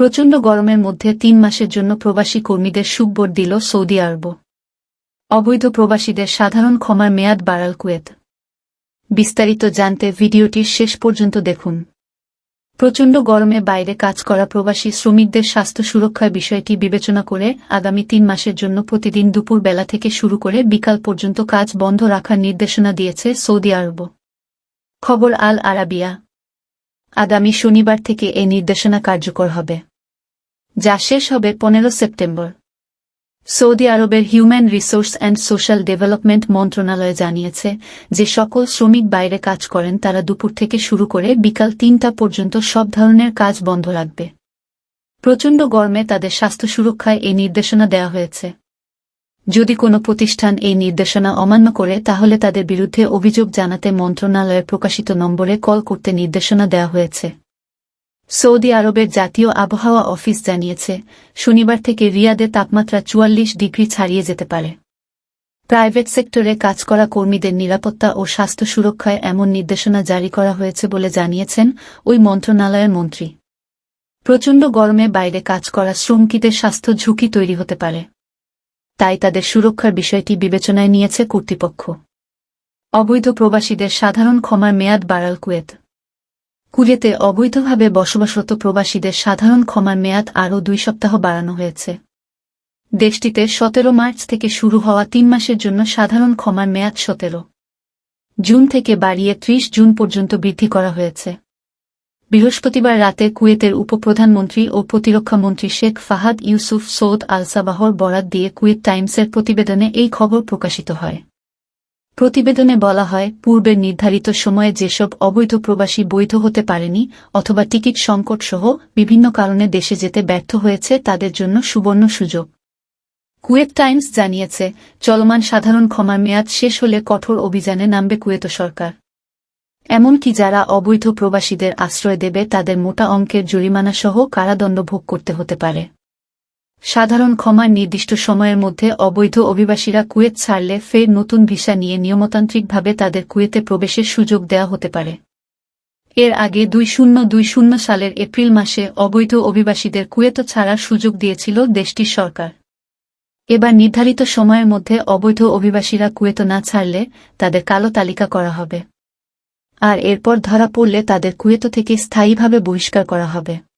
প্রচণ্ড গরমের মধ্যে তিন মাসের জন্য প্রবাসী কর্মীদের সুখবর দিল সৌদি আরব। অবৈধ প্রবাসীদের সাধারণ ক্ষমার মেয়াদ বাড়াল কুয়েত। বিস্তারিত জানতে ভিডিওটির শেষ পর্যন্ত দেখুন। প্রচণ্ড গরমে বাইরে কাজ করা প্রবাসী শ্রমিকদের স্বাস্থ্য সুরক্ষার বিষয়টি বিবেচনা করে আগামী তিন মাসের জন্য প্রতিদিন দুপুর বেলা থেকে শুরু করে বিকাল পর্যন্ত কাজ বন্ধ রাখার নির্দেশনা দিয়েছে সৌদি আরব। খবর আল আরাবিয়া। আগামী শনিবার থেকে এই নির্দেশনা কার্যকর হবে। যা শেষ হবে পনেরো সেপ্টেম্বর। সৌদি আরবের human resource and social development মন্ত্রণালয় জানিয়েছে যে সকল শ্রমিক বাইরে কাজ করেন, তারা দুপুর থেকে শুরু করে বিকাল তিনটা পর্যন্ত সব ধরনের কাজ বন্ধ রাখবে। প্রচণ্ড গরমে তাদের স্বাস্থ্য সুরক্ষায় এই নির্দেশনা দেওয়া হয়েছে। যদি কোনো প্রতিষ্ঠান এই নির্দেশনা অমান্য করে, তাহলে তাদের বিরুদ্ধে অভিযোগ জানাতে মন্ত্রণালয়ের প্রকাশিত নম্বরে কল করতে নির্দেশনা দেওয়া হয়েছে। সৌদি আরবের জাতীয় আবহাওয়া অফিস জানিয়েছে, শনিবার থেকে রিয়াদে তাপমাত্রা চুয়াল্লিশ ডিগ্রি ছাড়িয়ে যেতে পারে। প্রাইভেট সেক্টরে কাজ করা কর্মীদের নিরাপত্তা ও স্বাস্থ্য সুরক্ষায় এমন নির্দেশনা জারি করা হয়েছে বলে জানিয়েছেন ওই মন্ত্রণালয়ের মন্ত্রী। প্রচণ্ড গরমে বাইরে কাজ করা শ্রমিকদের স্বাস্থ্য ঝুঁকি তৈরি হতে পারে। তাই তাদের সুরক্ষার বিষয়টি বিবেচনায় নিয়েছে কর্তৃপক্ষ। অবৈধ প্রবাসীদের সাধারণ ক্ষমার মেয়াদ বাড়াল কুয়েত। কুয়েতে অবৈধভাবে বসবাসরত প্রবাসীদের সাধারণ ক্ষমার মেয়াদ আরও দুই সপ্তাহ বাড়ানো হয়েছে। দেশটিতে সতেরো মার্চ থেকে শুরু হওয়া তিন মাসের জন্য সাধারণ ক্ষমার মেয়াদ সতেরো। জুন থেকে বাড়িয়ে ত্রিশ জুন পর্যন্ত বৃদ্ধি করা হয়েছে। বৃহস্পতিবার রাতে কুয়েতের উপপ্রধানমন্ত্রী ও প্রতিরক্ষামন্ত্রী শেখ ফাহাদ ইউসুফ সৌদ আল সাবাহর বরাত দিয়ে কুয়েত টাইমসের প্রতিবেদনে এই খবর প্রকাশিত হয়। প্রতিবেদনে বলা হয়, পূর্বের নির্ধারিত সময়ে যেসব অবৈধ প্রবাসী বৈধ হতে পারেনি অথবা টিকিট সংকট সহ বিভিন্ন কারণে দেশে যেতে ব্যর্থ হয়েছে তাদের জন্য সুবর্ণ সুযোগ। কুয়েত টাইমস জানিয়েছে, চলমান সাধারণ ক্ষমার মেয়াদ শেষ হলে কঠোর অভিযানে নামবে কুয়েত সরকার। এমনকি যারা অবৈধ প্রবাসীদের আশ্রয় দেবে তাদের মোটা অঙ্কের জরিমানা সহ কারাদণ্ড ভোগ করতে হতে পারে। সাধারণ ক্ষমার নির্দিষ্ট সময়ের মধ্যে অবৈধ অভিবাসীরা কুয়েত ছাড়লে ফের নতুন ভিসা নিয়ে নিয়মতান্ত্রিকভাবে তাদের কুয়েতে প্রবেশের সুযোগ দেওয়া হতে পারে। এর আগে দুই শূন্য দুই শূন্য সালের এপ্রিল মাসে অবৈধ অভিবাসীদের কুয়েত ছাড়ার সুযোগ দিয়েছিল দেশটির সরকার। এবার নির্ধারিত সময়ের মধ্যে অবৈধ অভিবাসীরা কুয়েত না ছাড়লে তাদের কালো তালিকা করা হবে। আর এরপর ধরা পড়লে তাদের কুয়েত থেকে স্থায়ীভাবে বহিষ্কার করা হবে।